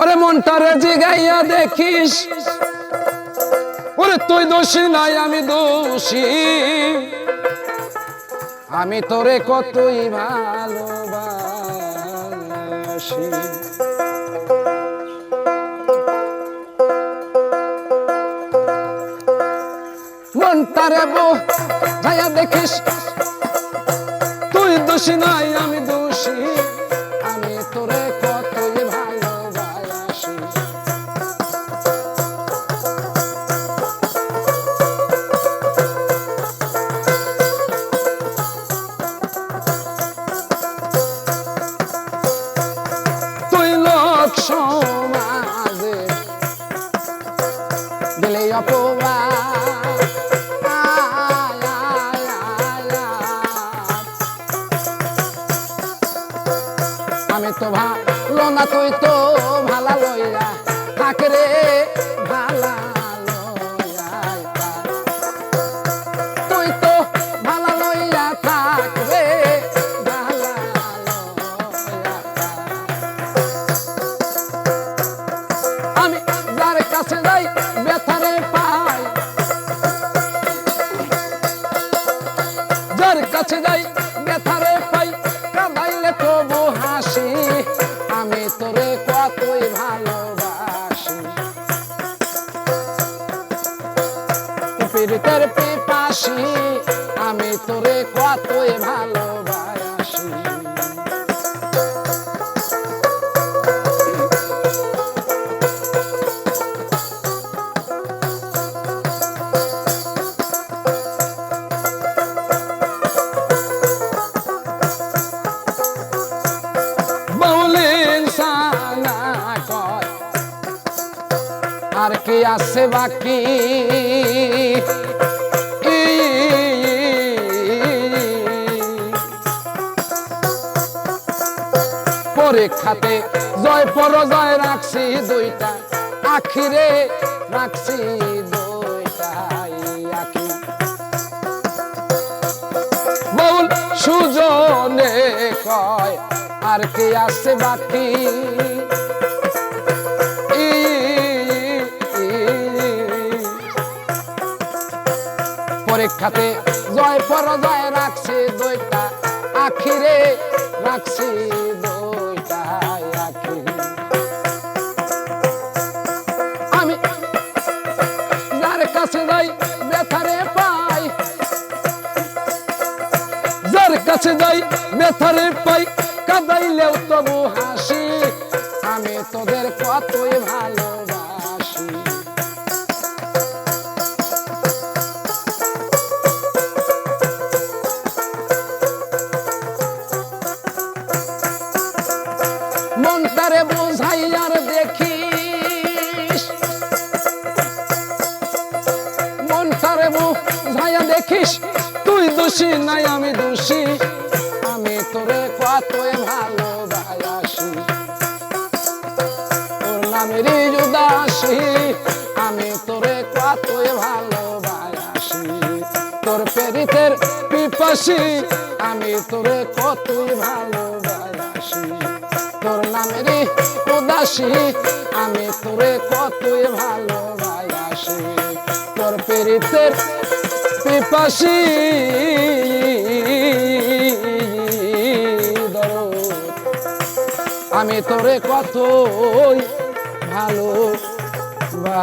ওরে মনটারে জিগাইয়া দেখিস। ওরে তুই দোষী নাই, আমি দোষী। আমি তোরে কতই ভালোবাসি। মনটারে বো যাইয়া দেখিস। তুই দোষী নাই, আমি দিলে আয়। আমি তো ভালো না তুই তো ভালা লইয়া থাক পীড়িতের পিপাসি আমি তোরে কতই ভালোবাসি। আর কি আছে বাকি? পরীক্ষাতে জয় পরাজয় রাখছি দুইটা। আখিরে রাখছি বউল সুজনে কয়, আর কি আছে বাকি? পরীক্ষাতে জয় পরাজয় রাখছি দুইটা। আখিরে রাখছি দুইটা। কাছে যাই ব্যথারে পাই কাদাইলেও তবু হাসি। আমি তোদের কতই ভালোবাসি। মনটারে দেখিস। তুই দোষী নাই, আমি দোষী। আমি তোরে কতই ভালোবাসি। তোর নামেরই উদাসী, আমি তোরে কতই ভালোবাসি। তোর পেরিতের পিপাসী, আমি তোরে কতই ভালোবাসি। তোর নামেরই উদাসী, আমি তোরে কতই ভালোবাসি। তোর পেরিতের পিপাসী আমি তোরে কতই ভালো বা